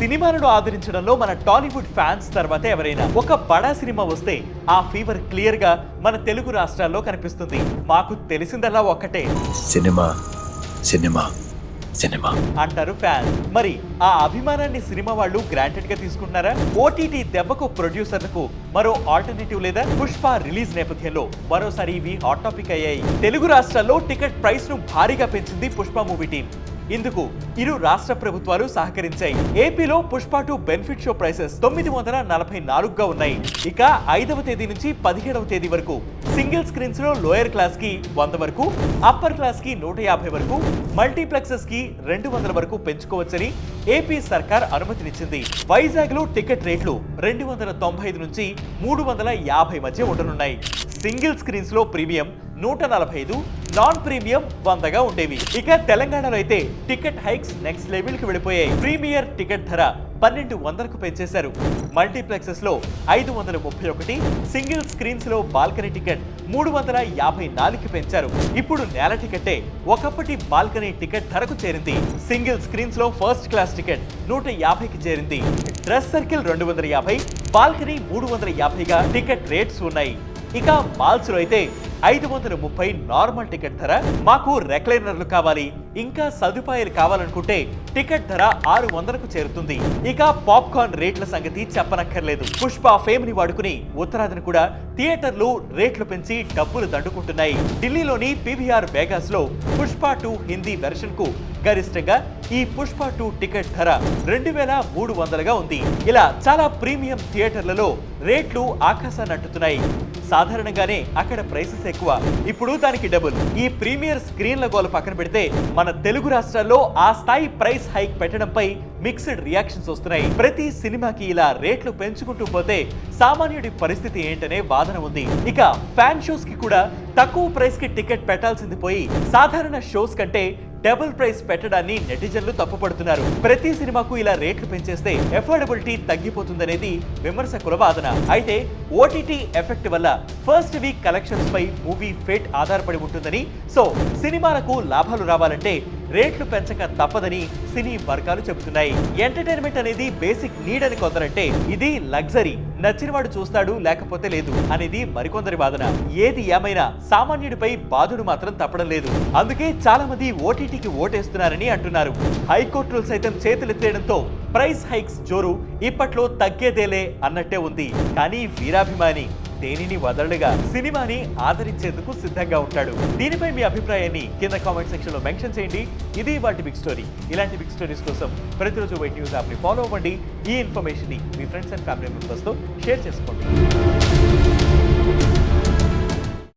సినిమాలను ఆదరించడంలో మన టాలీవుడ్ ఫ్యాన్స్ తర్వాత ఎవరైనా ఒక బడా సినిమా వస్తే ఆ ఫీవర్ క్లియర్గా మన తెలుగు రాష్ట్రాల్లో కనిపిస్తుంది. మాకు తెలిసిందల్లా ఒక్కటే. Cinema cinema cinema. అంటారు ఫ్యాన్స్ మరి ఆ అభిమానాన్ని సినిమా వాళ్ళు గ్రాంటెడ్గా తీసుకుంటున్నారా? ఓటీటీ దెబ్బకు ప్రొడ్యూసర్లకు మరో ఆల్టర్నేటివ్ లేదా పుష్ప రిలీజ్ నేపథ్యంలో మరోసారి ఇవి హాట్ టాపిక్ అయ్యాయి. తెలుగు రాష్ట్రాల్లో టికెట్ ప్రైస్ను భారీగా పెంచింది పుష్ప మూవీ టీం. ఇందుకు ఇరు రాష్ట్ర ప్రభుత్వాలు సహకరించాయి. ఏపీలో Pushpa two benefit show prices తొమ్మిది వందల నలభై నాలుగుగా ఉన్నాయి. ఇక ఐదవ తేదీ నుంచి పదిహేడవ తేదీ వరకు సింగిల్ స్క్రీన్స్లో లోయర్ క్లాస్కి వంద వరకు అప్పర్ క్లాస్కి నూట యాభై వరకు మల్టీప్లెక్సెస్కి రెండు వందల వరకు పెంచుకోవచ్చని ఏపీ సర్కార్ అనుమతినిచ్చింది. వైజాగ్లో టికెట్ రేట్లు రెండు వందల తొంభై ఐదు నుంచి మూడు వందల యాభై మధ్య ఉండనున్నాయి. సింగిల్ స్క్రీన్స్లో ప్రీమియం నూట నలభై ఐదు నాన్ ప్రీమియం వందగా ఉండేవి. ఇక తెలంగాణలో అయితే టికెట్ హైక్స్ నెక్స్ట్ లెవెల్కి వెళ్ళిపోయాయి. ప్రీమియర్ టికెట్ ధర పన్నెండు వందలకు పెంచేశారు. మల్టీప్లెక్సెస్లో ఐదు వందల ముప్పై ఒకటి సింగిల్ స్క్రీన్స్లో బాల్కనీ టికెట్ మూడు వందల యాభై నాలుగుకి పెంచారు. ఇప్పుడు నేల టికెట్టే ఒకప్పటి బాల్కనీ టికెట్ ధరకు చేరింది. సింగిల్ స్క్రీన్స్లో ఫస్ట్ క్లాస్ టికెట్ నూట యాభైకి చేరింది. డ్రెస్ సర్కిల్ రెండు వందల యాభై బాల్కనీ మూడు వందల యాభైగా టికెట్ రేట్స్ ఉన్నాయి. ఇక మాల్స్లో అయితే ఐదు వందల ముప్పై నార్మల్ టికెట్ ధర మాకు రెక్లైనర్లు కావాలి. ఇంకా సదుపాయాలు కావాలనుకుంటే టికెట్ ధర ఆరు వందలకు చేరుతుంది. ఇక పాప్కార్న్ రేట్ల సంగతి చెప్పనక్కర్లేదు. పుష్ప ఫేమ్ని వాడుకుని ఉత్తరాదిని కూడా థియేటర్లు రేట్లు పెంచి డబ్బులు దండుకుంటున్నాయి. ఢిల్లీలోని పీవీఆర్ వేగాస్లో పుష్ప టూ హిందీ వెర్షన్కు గరిష్టంగా ఈ పుష్ప టూ టికెట్ ధర రెండు వేల మూడు వందలుగా ఉంది. ఇలా చాలా ప్రీమియం థియేటర్లలో రేట్లు ఆకాశాన్ని అంటుతున్నాయి. సాధారణంగానే అక్కడ ప్రైసెస్ ఎక్కువ. ఇప్పుడు దానికి డబుల్. ఈ ప్రీమియర్ స్క్రీన్ల గోల పక్కన పెడితే మన తెలుగు రాష్ట్రాల్లో ఆ స్థాయి ప్రైస్ హైక్ పెట్టడంపై మిక్స్డ్ రియాక్షన్స్ వస్తున్నాయి. ప్రతి సినిమాకి ఇలా రేట్లు పెంచుకుంటూ పోతే సామాన్యుడి పరిస్థితి ఏంటనే వాదన ఉంది. ఇక ఫ్యాన్ షోస్కి కూడా తక్కువ ప్రైస్కి టికెట్ పెట్టాల్సింది పోయి సాధారణ షోస్ కంటే డబుల్ ప్రైస్ పెట్టడాన్ని నెటిజన్లు తప్పుపడుతున్నారు. ప్రతి సినిమాకు ఇలా రేట్లు పెంచేస్తే ఎఫోర్డబిలిటీ తగ్గిపోతుందనేది విమర్శకుల వాదన. అయితే ఓటీటీ ఎఫెక్ట్ వల్ల ఫస్ట్ వీక్ కలెక్షన్స్ పై మూవీ ఫేట్ ఆధారపడి ఉంటుందని సో సినిమాలకు లాభాలు రావాలంటే రేట్లు పెంచక తప్పదని సినీ వర్గాలు చెబుతున్నాయి. ఎంటర్టైన్మెంట్ అనేది బేసిక్ నీడ్ అని కొందరంటే ఇది లగ్జరీ నచ్చినవాడు చూస్తాడు లేకపోతే లేదు అనేది మరికొందరి వాదన. ఏది ఏమైనా సామాన్యుడిపై బాధుడు మాత్రం తప్పడం లేదు. అందుకే చాలా మంది ఓటీటీకి ఓటేస్తున్నారని అంటున్నారు. హైకోర్టులు సైతం చేతులెత్తేయడంతో ప్రైస్ హైక్స్ జోరు ఇప్పట్లో తగ్గేదేలే అన్నట్టే ఉంది. కానీ వీరాభిమాని దేనిని వదలడుగా సినిమాని ఆదరించేందుకు సిద్ధంగా ఉంటాడు. దీనిపై మీ అభిప్రాయాన్ని కింద కామెంట్ సెక్షన్లో మెన్షన్ చేయండి. ఇది వాటి బిగ్ స్టోరీ ఇలాంటి బిగ్ స్టోరీస్ కోసం ప్రతిరోజు వైట్ న్యూస్ యాప్ని ఫాలో అవ్వండి. ఈ ఇన్ఫర్మేషన్ని మీ ఫ్రెండ్స్ అండ్ ఫ్యామిలీ మెంబర్స్తో షేర్ చేసుకోండి.